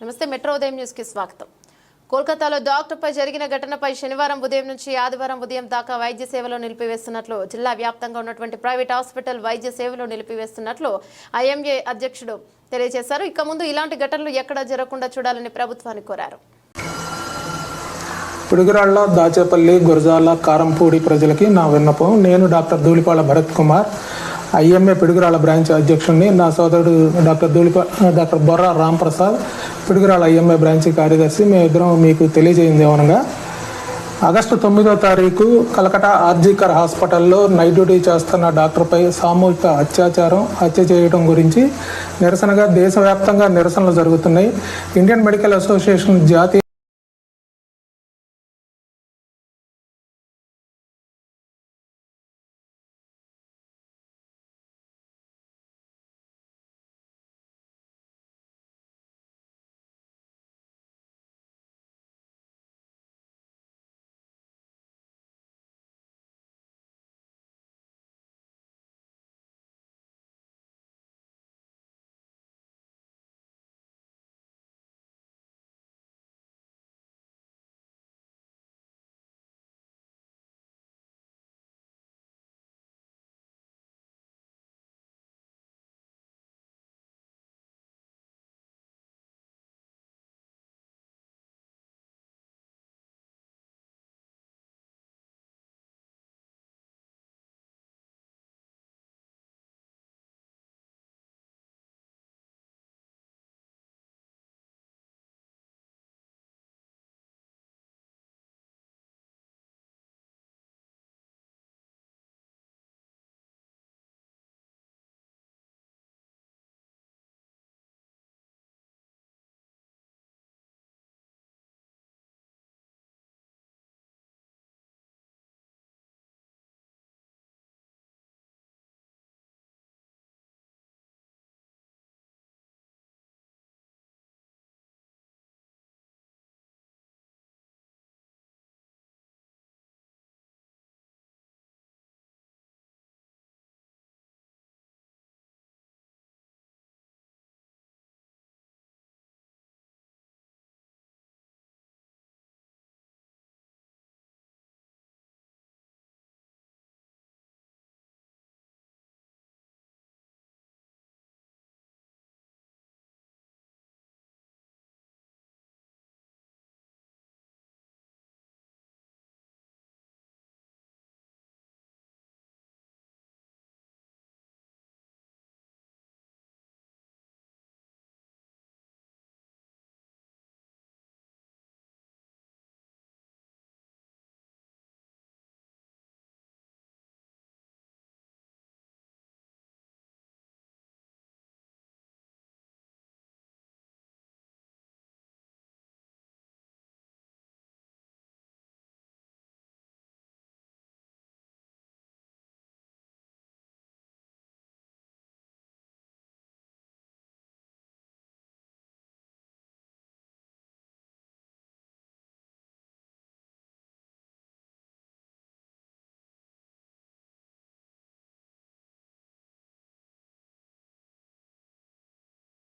నమస్తే మెట్రో ఉదయం న్యూస్కి స్వాగతం. కోల్కతాలో డాక్టర్పై జరిగిన ఘటనపై శనివారం ఉదయం నుంచి ఆదివారం ఉదయం దాకా వైద్య సేవలు నిలిపివేస్తున్నట్లు జిల్లా వ్యాప్తంగా ఉన్నటువంటి ప్రైవేట్ హాస్పిటల్ వైద్య సేవలు నిలిపివేస్తున్నట్లు ఐఎంఏ అధ్యక్షుడు తెలియజేశారు. ఇక ముందు ఇలాంటి ఘటనలు ఎక్కడా జరగకుండా చూడాలని ప్రభుత్వాన్ని కోరారు. పిడుగురాళ్ళ దాచేపల్లి గురజాల కారంపూడి ప్రజలకి నా విన్నపం. నేను doctor Dhulipala Bharat Kumar. IMA Piduguralla branch అధ్యక్షుడిని నా సోదరుడు doctor Dhulipa doctor Borra Ramprasad Piduguralla IMA branch కార్యదర్శి మేమిద్దరం మీకు తెలియజేయింది ఏమనగా ఆగస్టు తొమ్మిదో తారీఖు కలకటా ఆర్జీకర్ హాస్పిటల్లో నైట్ డ్యూటీ చేస్తున్న డాక్టర్పై సామూహిక అత్యాచారం హత్య చేయడం గురించి నిరసనగా దేశవ్యాప్తంగా నిరసనలు జరుగుతున్నాయి. ఇండియన్ మెడికల్ అసోసియేషన్ జాతీయ